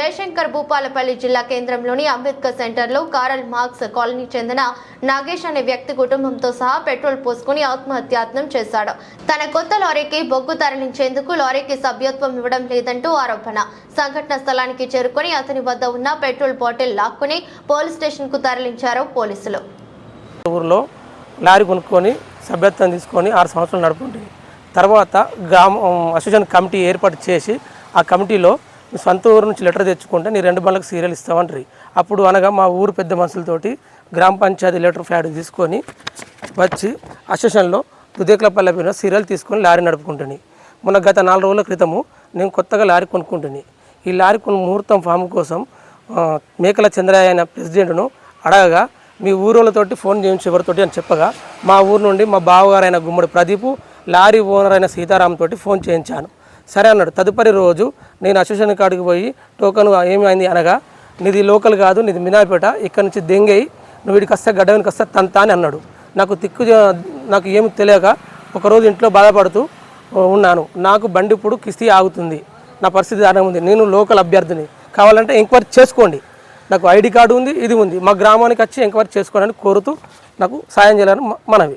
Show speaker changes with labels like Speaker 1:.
Speaker 1: జయశంకర్ భూపాలపల్లి జిల్లా కేంద్రంలోని అంబేద్కర్ సెంటర్లో కారల్ మార్క్స్ కాలనీ చెందిన నాగేష్ అనే వ్యక్తి కుటుంబంతో సహా పెట్రోల్ పోసుకుని ఆత్మహత్యాత్నం చేశాడు. తన కొత్త లారీకి బొగ్గు తరలించేందుకు లారీకి సభ్యత్వం ఇవ్వడం లేదంటూ ఆరోపణ. సంఘటన స్థలానికి చేరుకొని అతని వద్ద ఉన్న పెట్రోల్ బాటిల్ లాక్కుని పోలీస్ స్టేషన్కు తరలించారు పోలీసులు.
Speaker 2: ఊర్లో లారీ కొనుక్కొని సభ్యత్వం తీసుకొని ఆరు సంవత్సరాలు నడుపుకుంటుంది. తర్వాత గ్రామం అసోసియేషన్ కమిటీ ఏర్పాటు చేసి ఆ కమిటీలో మీ సొంత ఊరు నుంచి లెటర్ తెచ్చుకుంటే నీ రెండు బండ్లకు సీరియల్ ఇస్తామంటారు అప్పుడు అనగా మా ఊరు పెద్ద మనుషులతోటి గ్రామ పంచాయతీ లెటర్ ఫ్యాడ్ తీసుకొని వచ్చి అసోసియేషన్లో దుదేకులపల్లె పైన సీరియల్ తీసుకొని లారీ నడుపుకుంటుంది మొన్న గత నాలుగు రోజుల క్రితము నేను కొత్తగా లారీ కొనుక్కుంటుంది ఈ లారీ కొను ముహూర్తం ఫామ్ కోసం మేకల చంద్రయ్య అనే ప్రెసిడెంట్ను అడగగా మీ ఊరోళ్ళతోటి ఫోన్ చేయించి ఎవరితోటి అని చెప్పగా మా ఊరు నుండి మా బావగారైన గుమ్మడి ప్రదీపు లారీ ఓనర్ అయిన సీతారాం తోటి ఫోన్ చేయించాను. సరే అన్నాడు. తదుపరి రోజు నేను అసోసియేషన్ కాడికి పోయి టోకన్ ఏమైంది అనగా నీది లోకల్ కాదు నీది మినాపేట ఇక్కడ నుంచి దెంగై నువ్వు వీడికి వస్తే గడ్డవనికి వస్తే తంతా అని అన్నాడు. నాకు తిక్కు నాకు ఏమి తెలియక ఒకరోజు ఇంట్లో బాధపడుతూ ఉన్నాను. నాకు బండి ఇప్పుడు కిస్తీ ఆగుతుంది. నా పరిస్థితి దారుణంగా ఉంది. నేను లోకల్ అభ్యర్థిని. కావాలంటే ఎంక్వైరీ చేసుకోండి. నాకు ఐడి కార్డు ఉంది ఇది ఉంది. మా గ్రామానికి వచ్చి ఎంక్వైరీ చేసుకోవాలని కోరుతూ నాకు సాయం చేయాలని మనవి.